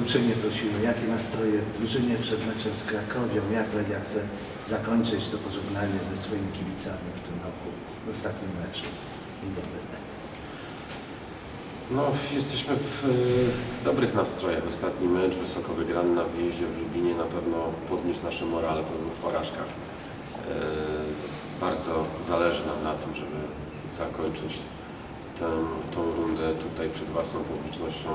uprzejmie prosimy, jakie nastroje w drużynie przed meczem z Krakowią, jak Legia chce zakończyć to pożegnanie ze swoimi kibicami w tym roku, w ostatnim meczu. Dobry. No, jesteśmy w e, dobrych nastrojach. Ostatni mecz wysoko wygrany na wyjeździe w Lubinie na pewno podniósł nasze morale po dwóch porażkach. E, bardzo zależy nam na tym, żeby zakończyć tę, tą rundę tutaj przed własną publicznością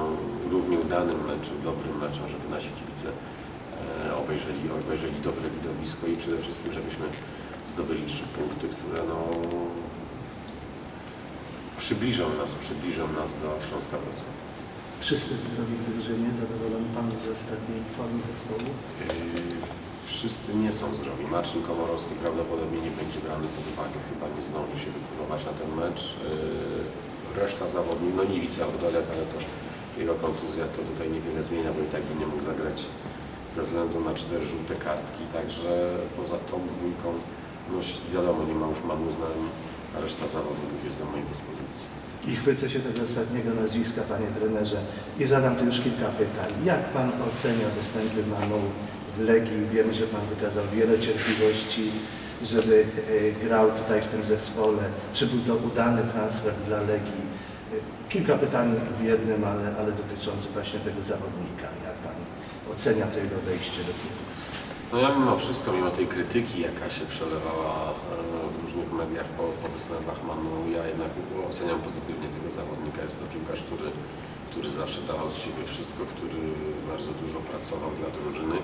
równie udanym meczem, dobrym meczem, żeby nasi kibice e, obejrzeli, obejrzeli dobre widowisko i przede wszystkim, żebyśmy zdobyli trzy punkty, które no, przybliżą nas, przybliżą nas do Śląska Wrocław. Wszyscy zdrowi w drużynie, zadowolony Pan z ostatniej formy zespołu? Yy, Wszyscy nie są zdrowi. Marcin Komorowski prawdopodobnie nie będzie brany pod uwagę, chyba nie zdąży się wykurować na ten mecz. Yy, Reszta zawodników, no Niwica Wodolek, ale to jego kontuzja to tutaj niewiele zmienia, bo i tak by nie mógł zagrać ze względu na cztery żółte kartki. Także poza tą dwójką, no wiadomo, nie ma już Manu z nami, a reszta zawodników jest do mojej dyspozycji. I chwycę się tego ostatniego nazwiska, Panie trenerze, i zadam tu już kilka pytań. Jak Pan ocenia występy Manu w Legii? Wiemy, że Pan wykazał wiele cierpliwości, żeby e, grał tutaj w tym zespole. Czy był to udany transfer dla Legii? Kilka pytań w jednym, ale, ale dotyczących właśnie tego zawodnika. Jak Pan ocenia to jego wejście do klubu? No ja mimo wszystko, mimo tej krytyki, jaka się przelewała e, w różnych mediach po, po występach Manu, ja jednak oceniam pozytywnie tego zawodnika. Jest to piłkarz, który, który zawsze dawał z siebie wszystko, który bardzo dużo pracował dla drużyny.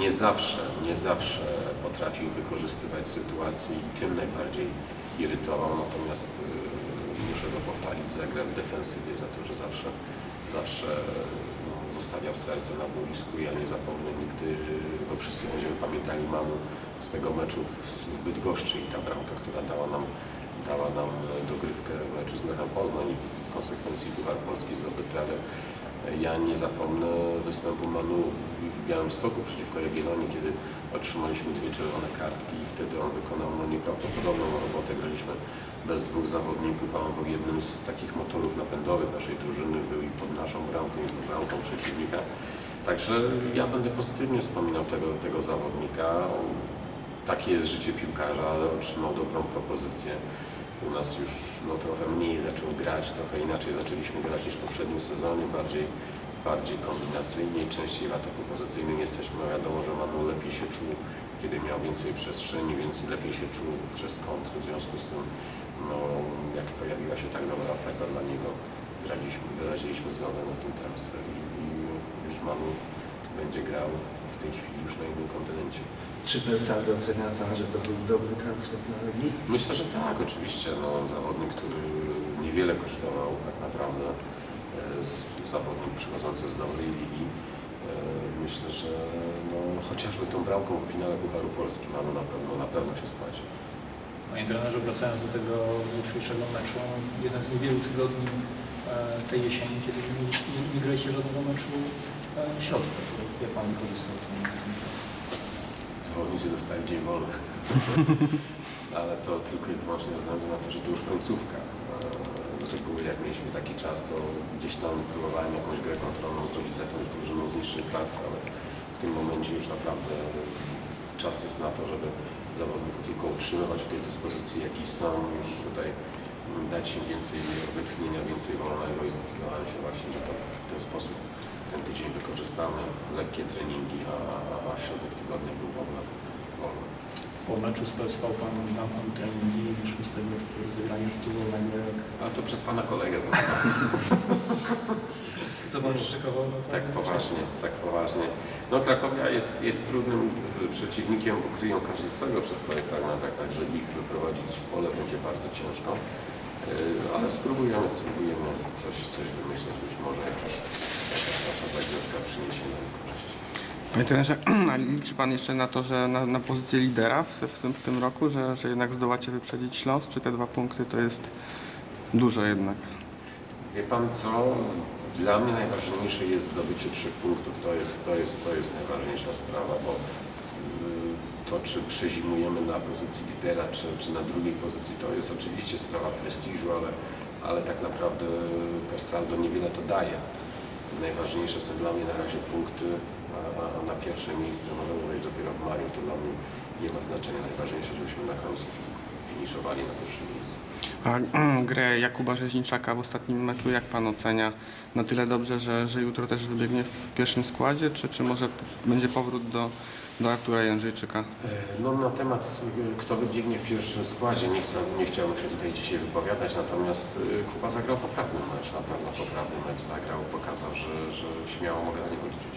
Nie zawsze, nie zawsze potrafił wykorzystywać sytuacji i tym najbardziej irytował, natomiast e, muszę go pochwalić za w defensywie, za to, że zawsze, zawsze no, zostawiał serce na boisku. Ja nie zapomnę nigdy, bo wszyscy będziemy pamiętali Manu z tego meczu w, Bydgoszczy i ta bramka, która dała nam, dała nam dogrywkę meczu z Lechem Poznań i w konsekwencji Puchar Polski zdobyty, ale ja nie zapomnę występu Manu w, Białymstoku przeciwko Jagiellonii, kiedy otrzymaliśmy dwie czerwone kartki i wtedy on wykonał no, nieprawdopodobną robotę. Graliśmy bez dwóch zawodników, a on był jednym z takich motorów napędowych naszej drużyny, był i pod naszą bramką, i pod bramką przeciwnika. Także ja będę pozytywnie wspominał tego, tego zawodnika. Takie jest życie piłkarza, otrzymał dobrą propozycję. U nas już no, trochę mniej zaczął grać, trochę inaczej zaczęliśmy grać niż w poprzednim sezonie, bardziej, bardziej kombinacyjnie, częściej w ataku pozycyjnym jesteśmy. No, Wiadomo, że Manu lepiej się czuł, kiedy miał więcej przestrzeni, więc lepiej się czuł przez kontry. W związku z tym, no, jak pojawiła się tak dobra oferta dla niego, wyraziliśmy, wyraziliśmy zgodę na ten transfer i, i już Manu będzie grał w tej chwili już na innym kontynencie. Czy per saldo ocenia że to był dobry transfer dla Legii? Myślę, że tak, oczywiście. No, zawodnik, który niewiele kosztował tak naprawdę, e, z- zawodnik przychodzący z dobrej ligi. E, Myślę, że no, chociażby tą bramką w finale Pucharu Polski mamy na pewno, na pewno się spłaci. Panie trenerze, wracając do tego jutrzejszego meczu, jeden z niewielu tygodni e, tej jesieni, kiedy nie, nie, nie graliście żadnego meczu w środku. Jak Pan wykorzystał ten, ten czas? Zawodnicy dostali dzień wolny. Ale to tylko i wyłącznie ze względu na to, że to już końcówka. E, Z reguły jak mieliśmy taki czas, to gdzieś tam próbowałem jakąś grę kontrolną zrobić z jakąś drużyną z niższej klasy, ale w tym momencie już naprawdę czas jest na to, żeby zawodników tylko utrzymywać w tej dyspozycji, jakiej są, już tutaj mm, dać im więcej wytchnienia, więcej wolnego i zdecydowałem się właśnie, że to w ten sposób ten tydzień wykorzystamy, lekkie treningi, a, a środek tygodnia był wolny. Po meczu z PSV Pan zamknął treningi i wyszło z tego takiego rozegrania rzutu wolnego. A to przez pana kolegę. Co Pan przyszykował? No, Tak poważnie, tak poważnie. No Krakowia jest, jest trudnym przeciwnikiem, bo kryją każdy swego przez stałe fragmentach, także ich wyprowadzić w pole będzie bardzo ciężko. Yy, Ale spróbujemy, spróbujemy coś, coś wymyśleć, być może jakaś, jakaś nasza zagrywka przyniesie nam korzyść. Panie trenerze, a liczy Pan jeszcze na to, że na, na pozycję lidera w, w, tym, w tym roku, że, że jednak zdołacie wyprzedzić Śląsk, czy te dwa punkty to jest dużo jednak? Wie pan co? Dla mnie najważniejsze jest zdobycie trzech punktów. To jest, to jest, to jest najważniejsza sprawa, bo y, to, czy przezimujemy na pozycji lidera, czy, czy na drugiej pozycji, to jest oczywiście sprawa prestiżu, ale, ale tak naprawdę per saldo niewiele to daje. Najważniejsze są dla mnie na razie punkty, a, na pierwsze miejsce możemy wejść dopiero w maju. To dla mnie nie ma znaczenia. Najważniejsze, żebyśmy na końcu finiszowali na pierwszym miejscu. A grę Jakuba Rzeźniczaka w ostatnim meczu jak pan ocenia? Na tyle dobrze, że, że jutro też wybiegnie w pierwszym składzie, czy, czy może będzie powrót do, do Artura Jędrzejczyka? E, No na temat, e, kto wybiegnie w pierwszym składzie, nie, chcę, nie chciałbym się tutaj dzisiaj wypowiadać, natomiast e, Kuba zagrał poprawny mecz, na pewno poprawny mecz zagrał, pokazał, że, że śmiało mogę na niego liczyć.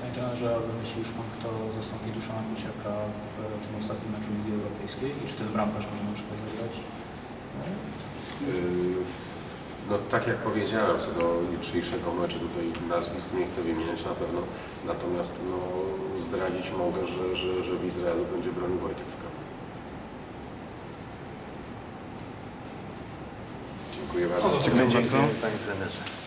Panie trenerze, a myśli już Pan, kto zastąpi Duszana Kuciaka w tym ostatnim meczu Ligi Europejskiej i czy ten bramkarz może na przykład zagrać? Yy, No tak jak powiedziałem, co do jutrzejszego meczu, tutaj nazwisk nie chcę wymieniać na pewno, natomiast no, zdradzić mogę, że, że, że w Izraelu będzie bronił Wojtek Skała. Dziękuję bardzo. Dziękuję bardzo. Panie trenerze.